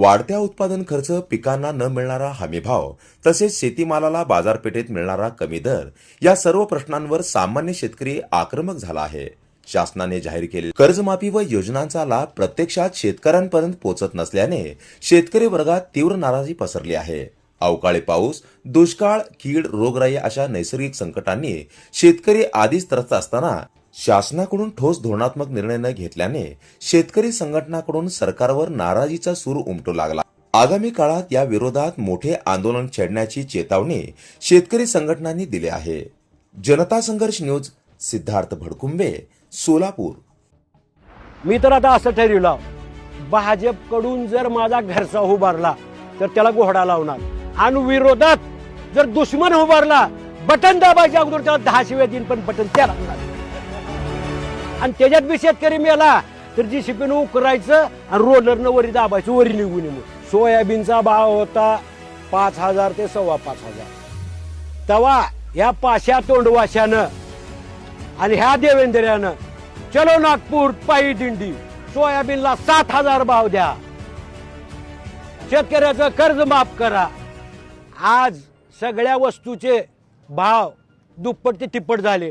वाढत्या उत्पादन खर्च पिकांना न मिळणारा हमीभाव तसेच शेतीमालाला बाजारपेठेत मिळणारा कमी दर या सर्व प्रश्नांवर सामान्य शेतकरी आक्रमक झाला आहे. शासनाने जाहीर केलेली कर्जमाफी व योजनांचा लाभ प्रत्यक्षात शेतकऱ्यांपर्यंत पोहोचत नसल्याने शेतकरी वर्गात तीव्र नाराजी पसरली आहे. अवकाळी पाऊस दुष्काळ कीड रोगराई अशा नैसर्गिक संकटांनी शेतकरी आधीच त्रस्त असताना शासनाकडून ठोस धोरणात्मक निर्णय न घेतल्याने शेतकरी संघटनाकडून सरकारवर नाराजीचा सूर उमटू लागला. आगामी काळात या विरोधात मोठे आंदोलन छेडण्याची चेतावणी शेतकरी संघटनांनी दिली आहे. जनता संघर्ष न्यूज सिद्धार्थ भडकुंबे सोलापूर. मी तर आता असं ठरविलं भाजपकडून जर माझा घरचा उभारला तर त्याला घोडा लावणार. आणि विरोधात जर दुश्मन उभारला बटन दाबायच्या अगोदर त्याला दहा शिव्या देईन पण बटन त्या लागणार आणि त्याच्यात बी शेतकरी मेला. तर जी शिपीनं उकरायचं आणि रोलरनं वरी दाबायचं वरी निघून येऊ सोयाबीनचा भाव होता पाच हजार ते सव्वा पाच हजार. तवा ह्या पाशा तोंडवाशानं आणि ह्या देवेंद्र्यानं चलो नागपूर पायी दिंडी सोयाबीनला सात हजार भाव द्या. शेतकऱ्याचं कर्ज माफ करा. आज सगळ्या वस्तूचे भाव दुप्पट ते तिप्पट झाले.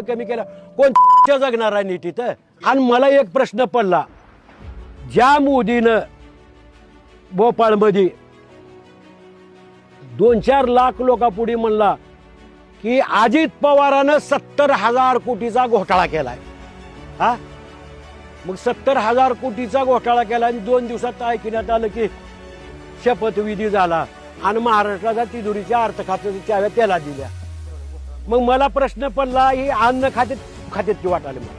रुपये कमी केला. कोण जगणार आहे नीट इथं? आणि मला एक प्रश्न पडला. ज्या मोदीनं भोपाळमध्ये दोन चार लाख लोकांपुढे म्हणला की अजित पवारानं सत्तर हजार कोटीचा घोटाळा केलाय. हा? मग सत्तर हजार कोटीचा घोटाळा केला आणि दोन दिवसात ऐकण्यात आलं की शपथविधी झाला. आणि महाराष्ट्राचा तिजोरीच्या अर्थखात्याच्या त्याला दिल्या. मग मला प्रश्न पडला ही अन्न खात्यात खात्यात की वाटाले मला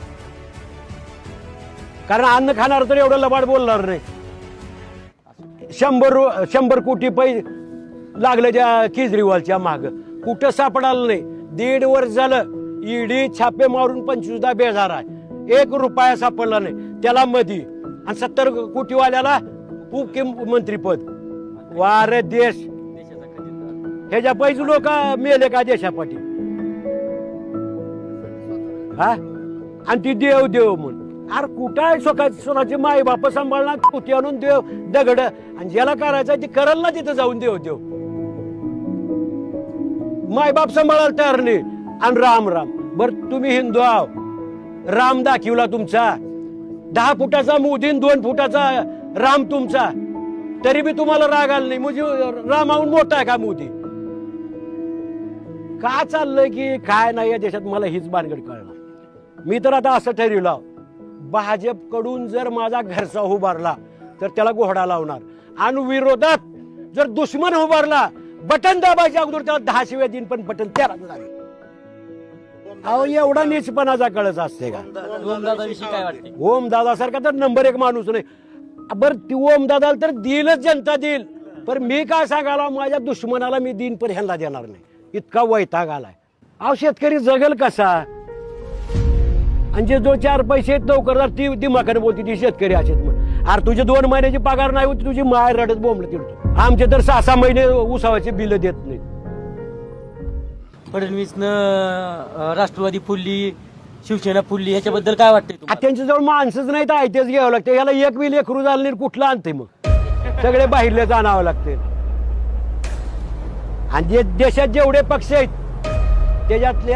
कारण अन्न खाणार तर एवढं लबाड बोलणार नाही. शंभर शंभर कोटी पै लागले त्या केजरीवालच्या माग. कुठं सापडालं नाही. दीड वर्ष झालं ईडी छापे मारून पंचवीसदा बेजार आहे. एक रुपया सापडला नाही. त्याला मधी आणि सत्तर कोटीवाल्याला उपमुख्यमंत्रीपद वारे देश. ह्याच्या पैसे लोक मेले का देशापाठी? हा? आणि ती देव देव म्हणून. अरे कुठं आहे स्वतः स्वतःची माई बाप सांभाळणार? कुठे आणून देव दगड? आणि ज्याला करायचं ते करल ना तिथं जाऊन देव देव. माय बाप सांभाळायला तयार नाही. आणि राम राम. बर तुम्ही हिंदू आहो. राम दाखिवला तुमचा. दहा फुटाचा मोदीन दोन फुटाचा राम तुमचा. तरी बी तुम्हाला राग आला नाही. म्हणजे रामाहून मोठा आहे का मोदी? का चाललंय की काय नाही या देशात? मला हीच बानगड कळणार. मी तर आता असं ठरवलं. भाजपकडून जर माझा घरचा उभारला तर त्याला घोडा लावणार. आणि विरोधात जर दुश्मन उभारला बटन दाबायच्या अगोदर त्याला दहा शिव्या देईन पण बटन त्याला लागेल अहो एवढा नीचपणाचा कळच असते का? ओम दादा सारखा तर नंबर एक माणूस नाही. बर ती ओम दादाला तर देईलच जनता देईल. पण मी काय सांगायला माझ्या दुश्मनाला मी देईन पण ह्यांना देणार नाही. इतका वैताग आलाय. अहो शेतकरी जगल कसा? आणि जे जो चार पैसे आहेत नोकरदार ती दिमाखाने बोलते ती शेतकरी असेल म्हण. अरे तुझे दोन महिन्याची पगार नाही होती तुझी माय रडत बोंबलं तिडतो आमचे तर सहा सहा महिने उसावाचे बिल देत नाहीत. फडणवीसनं राष्ट्रवादी फुलली शिवसेना फुलली ह्याच्याबद्दल काय वाटतंय? त्यांच्याजवळ माणसंच नाही तर आयतेच घ्यावं लागतं. याला एक बी लेकरू झालं नाही कुठलं आणते मग? सगळे बाहेरले जाणावं लागते आणि जे देशात जेवढे पक्ष आहेत त्याच्यातले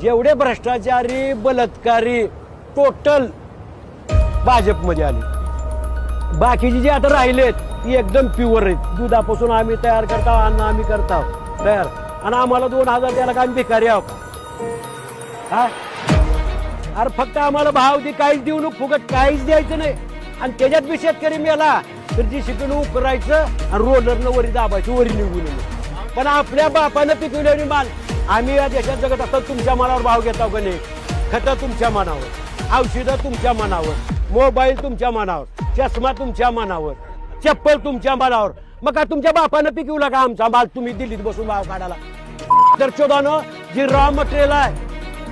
जेवढे भ्रष्टाचारी बलात्कारी टोटल भाजपमध्ये आले. बाकीचे जे आता राहिलेत ती एकदम प्युअर आहेत. दुधापासून आम्ही तयार करतो अन्न आम्ही करतो तयार. आणि आम्हाला दोन हजार द्यायला काय आम्ही भिकारी आहोत? हा? अरे फक्त आम्हाला भाव दे काहीच देऊ नको फुकट काहीच द्यायचं नाही. आणि त्याच्यात बी शेतकरी मेला तर जी शिकून उकरायचं आणि रोलरनं वरी दाबायचं वरी निघून पण आपल्या बापानं पिकवलेली माल आम्ही या देशात जगत असतात तुमच्या मनावर भाव घेता का नाही? खतं तुमच्या मनावर औषधं तुमच्या मनावर मोबाईल तुमच्या मनावर चष्मा तुमच्या मनावर चप्पल तुमच्या मनावर. मग का तुमच्या बापानं पिकवला का आमचा माल? तुम्ही दिल्लीत बसून भाव काढाला तर चोदानं जी रॉ मटेरियल आहे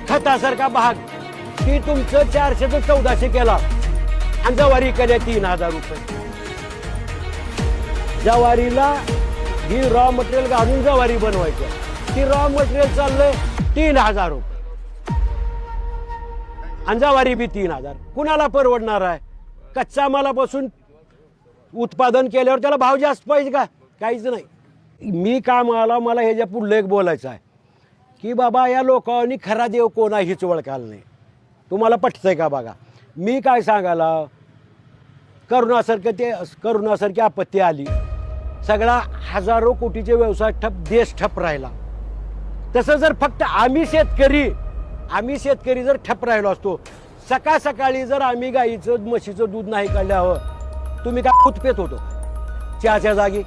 खतासारखा भाग ती तुमचं चारशे ते चौदाशे केला. आणि जवारी केल्या तीन हजार रुपये. जवारीला ही रॉ मटेरियल घालून जवारी बनवायची ती रॉ मटेरियल चाललंय तीन हजार रुपये. अंजावारी बी तीन हजार. कुणाला परवडणार आहे? कच्चा मालापासून उत्पादन केल्यावर त्याला भाव जास्त पाहिजे का? काहीच नाही. मी का मला मला ह्याच्या पुढलं एक बोलायचं आहे. की बाबा या लोकांनी खरा देव कोण आहे हीच ओळखायला नाही. तुम्हाला पटतं आहे का बघा? मी काय सांगायला? करुणासारखं ते करुणासारखी आपत्ती आली. सगळा हजारो कोटीचे व्यवसाय ठप देश ठप राहिला. तसं जर फक्त आम्ही शेतकरी आम्ही शेतकरी जर ठप राहिलो असतो सकाळ सकाळी जर आम्ही गाईचं म्हशीचं दूध नाही काढल्यावर तुम्ही काय उत्पेत होतो? चहाच्या जागी.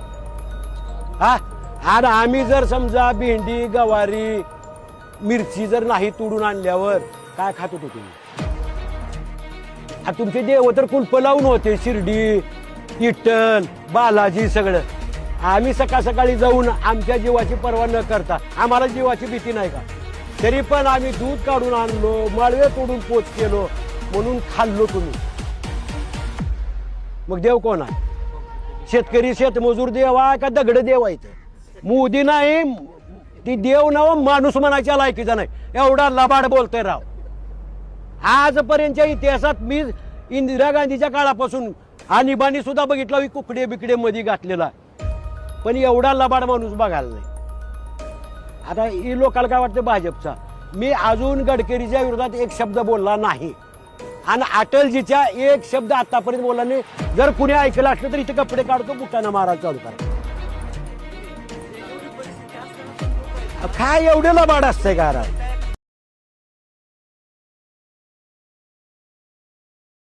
हा? आणि आम्ही जर समजा भेंडी गवारी मिरची जर नाही तोडून आणल्यावर काय खात होतो तुम्ही? तुमचे देव तर कुलप लावून होते शिर्डी इटल बालाजी सगळं. आम्ही सकाळ सकाळी जाऊन आमच्या जीवाची पर्वा न करता आम्हाला जीवाची भीती नाही का? तरी पण आम्ही दूध काढून आणलो माळवे तोडून पोच केलो म्हणून खाल्लो तुम्ही. मग देव कोण आहे? शेतकरी शेतमजूर देव आहे का दगड देव आहे इथं? मोदी नाही ती देव नाव माणूस म्हणायच्या लायकीचा नाही. एवढा लबाड बोलतोय राव. आजपर्यंतच्या इतिहासात मी इंदिरा गांधीच्या काळापासून आणीबाणी सुद्धा बघितला कुकडे बिकडे मध्ये घातलेला पण एवढा लबाड माणूस बघायला नाही. आता ही लोकांना काय वाटतं भाजपचा? मी अजून गडकरीच्या विरोधात एक शब्द बोलला नाही. आणि अटलजीच्या एक शब्द आतापर्यंत बोलला नाही. जर कुणी ऐकलं असलं तर इथे कपडे काढतो बुटाना मारायला चालू करा. काय एवढं लबाड असतंय का राज